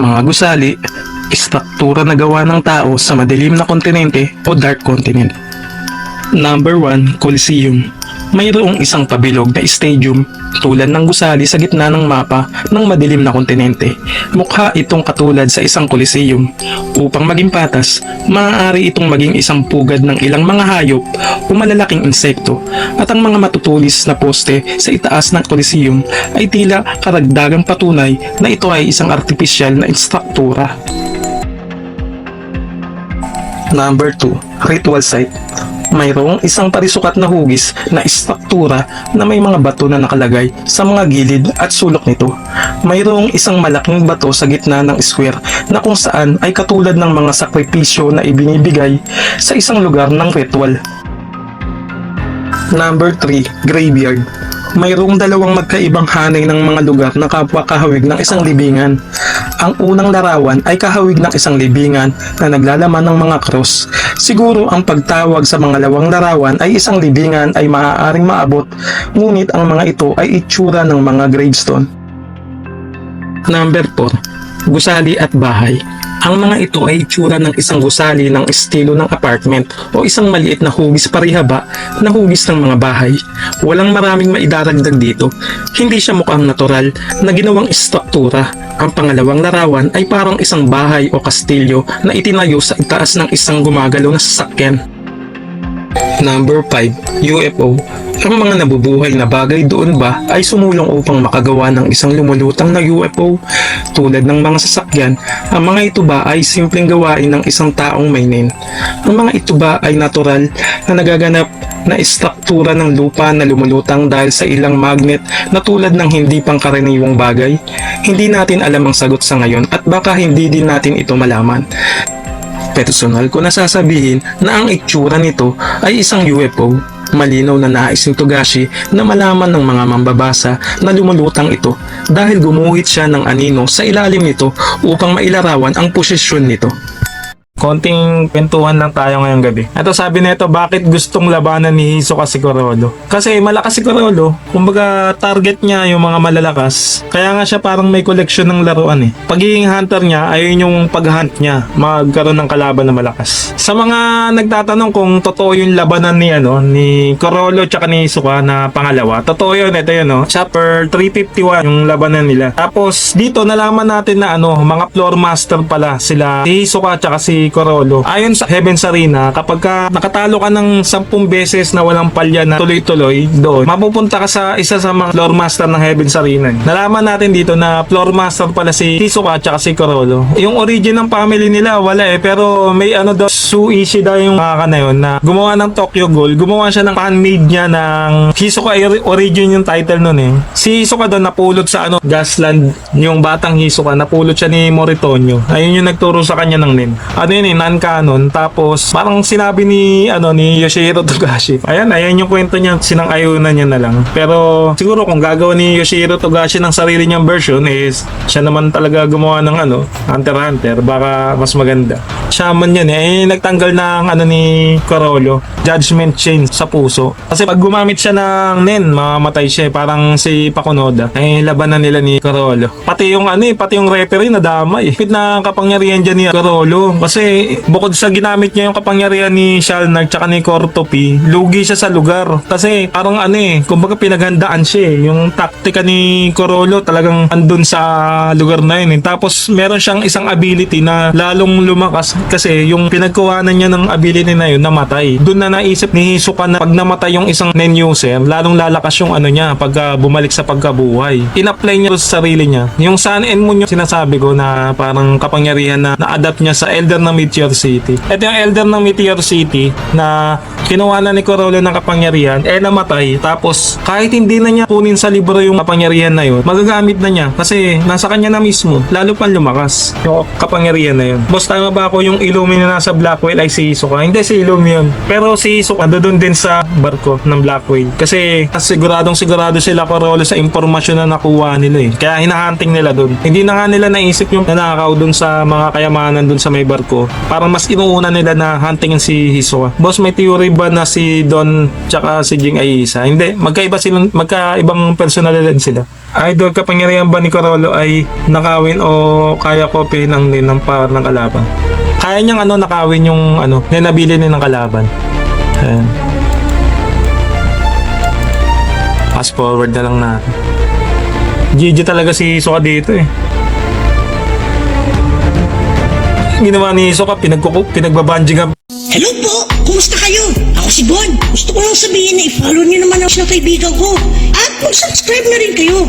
Mga gusali, istruktura na gawa ng tao sa madilim na kontinente o dark continent. Number 1, Coliseum. Mayroong isang pabilog na stadium tulad ng gusali sa gitna ng mapa ng madilim na kontinente. Mukha itong katulad sa isang Coliseum. Upang maging patas, maaari itong maging isang pugad ng ilang mga hayop o malalaking insekto at ang mga matutulis na poste sa itaas ng Coliseum ay tila karagdagang patunay na ito ay isang artipisyal na instruktura. Number 2, ritual site. Mayroong isang parisukat na hugis na istruktura na may mga bato na nakalagay sa mga gilid at sulok nito. Mayroong isang malaking bato sa gitna ng square na kung saan ay katulad ng mga sakripisyo na ibinibigay sa isang lugar ng ritual. Number 3, Graveyard. Mayroong dalawang magkaibang hanay ng mga lugar na kapwa kahawig ng isang libingan. Ang unang larawan ay kahawig ng isang libingan na naglalaman ng mga cross. Siguro ang pagtawag sa mga lawang larawan ay isang libingan ay maaaring maabot, ngunit ang mga ito ay itsura ng mga gravestone. Number 4. Gusali at bahay. Ang mga ito ay itsura ng isang gusali ng estilo ng apartment o isang maliit na hugis parihaba na hugis ng mga bahay. Walang maraming maidaragdag dito. Hindi siya mukhang natural na ginawang istruktura. Ang pangalawang larawan ay parang isang bahay o kastilyo na itinayo sa itaas ng isang gumagalaw na sasakyan. Number 5. UFO Ang mga nabubuhay na bagay doon ba ay sumulong upang makagawa ng isang lumulutang na UFO? Tulad ng mga sasakyan, ang mga ito ba ay simpleng gawain ng isang taong may nin? Ang mga ito ba ay natural na nagaganap na istruktura ng lupa na lumulutang dahil sa ilang magnet na tulad ng hindi pangkaraniwang bagay? Hindi natin alam ang sagot sa ngayon at baka hindi din natin ito malaman. Personal ko nasasabihin na ang itsura nito ay isang UFO. Malinaw na nais ni Togashi na malaman ng mga mambabasa na lumulutang ito dahil gumuhit siya ng anino sa ilalim nito upang mailarawan ang posisyon nito. Konting kwentuhan lang tayo ngayong gabi. Ito sabi nito, bakit gustong labanan ni Hisoka si Corolo? Kasi malakas si Corolo. Kumbaga target niya yung mga malalakas. Kaya nga siya parang may collection ng laruan eh. Pagiging hunter niya, ayun yung pag-hunt niya. Magkaroon ng kalaban na malakas. Sa mga nagtatanong kung totoo yung labanan ni ano ni Corolo tsaka ni Hisoka na pangalawa. Totoo yun, ito yun no. Chapter 351 yung labanan nila. Tapos dito nalaman natin na ano, mga floor master pala sila si Hisoka tsaka si Corolo. Ayon sa Heaven's Arena, kapag ka nakatalo ka ng 10 beses na walang palya na tuloy-tuloy doon, mapupunta ka sa isa sa mga floor master ng Heaven's Arena. Nalaman natin dito na floor master pala si Hisoka at si Corolo. Yung origin ng family nila, wala eh. Pero may ano daw, Su Ishida yung mga na yun na gumawa ng Tokyo Ghoul. Gumawa siya ng fan-made niya ng Hisoka Ori- origin yung title nun eh. Si Hisoka doon napulot sa ano, Gasland, yung batang Hisoka, napulot siya ni Moritonyo. Ayun yung nagturo sa kanya ng nin. Ano yun eh, non-canon. Tapos, parang sinabi ni, ano, ni Yoshihiro Togashi. Ayan, ayan yung kwento niya, sinang-ayunan niya na lang. Pero, siguro kung gagawa ni Yoshihiro Togashi ng sarili niyang version, is, siya naman talaga gumawa ng, ano, Hunter Hunter, baka mas maganda. Shaman yan eh, eh nagtanggal ng, ano, ni Corolo, judgment chain sa puso. Kasi pag gumamit siya ng nen, mamamatay siya eh. Parang si Pakunoda. Eh, labanan nila ni Corolo. Pati yung, ano eh, pati yung referee nadama eh. Pit na kapangyarihan dyan ni Corolo. Kasi bukod sa ginamit niya yung kapangyarihan ni Shalnag tsaka ni Cortopi, lugi siya sa lugar. Kasi parang ano eh, kumbaga pinaghandaan siya eh. Yung taktika ni Corolo talagang andun sa lugar na yun eh. Tapos meron siyang isang ability na lalong lumakas kasi yung pinagkuhanan niya ng ability na yun namatay. Doon na naisip ni Hisoka na pag namatay yung isang nen user, lalong lalakas yung ano niya pag ah, bumalik sa pagkabuhay. In-apply niya sa sarili niya. Yung Sun and Moon yung sinasabi ko na parang kapangyarihan na na-adapt niya sa Elder ng Meteor City. Ito yung Elder ng Meteor City na kinuha na ni Corolo ng kapangyarihan, eh namatay. Tapos kahit hindi na niya kunin sa libro yung kapangyarihan na yun, magagamit na niya kasi nasa kanya na mismo. Lalo pang lumakas yung kapangyarihan na yun. Boss, tama ba ako yung Illumi na nasa Blackwell ay si Hisoka? Hindi si Illumi yun. Pero si Hisoka doon din sa barko ng Blackwell. Kasi siguradong sigurado sila Corolo sa impormasyon na nakuha nila eh. Kaya hinahunting nila doon. Hindi na nga nila naisip yung nanakaw doon sa mga kayamanan doon sa may barko. Parang mas inuuna nila na huntingin si Hisoka. Boss, may theory ba na si Don tsaka si Jing ay isa? Hindi. Magkaiba silang, magkaibang personalidad sila. Idol, kapangyarihan ba ni Corolo ay nakawin o kaya kopyahin ang din ng power ng kalaban? Kaya niyang ano, nakawin yung ano, ninabili ni ng kalaban. Ayan. Fast forward na lang natin. GG talaga si Isoka dito eh. Ginawa ni Isoka, pinagkuku, pinagbabanjing ang Hello po! Kumusta kayo? Ako si Bon. Gusto ko lang sabihin na i-follow niyo naman ang ng kaibigan ko. At mag-subscribe na rin kayo.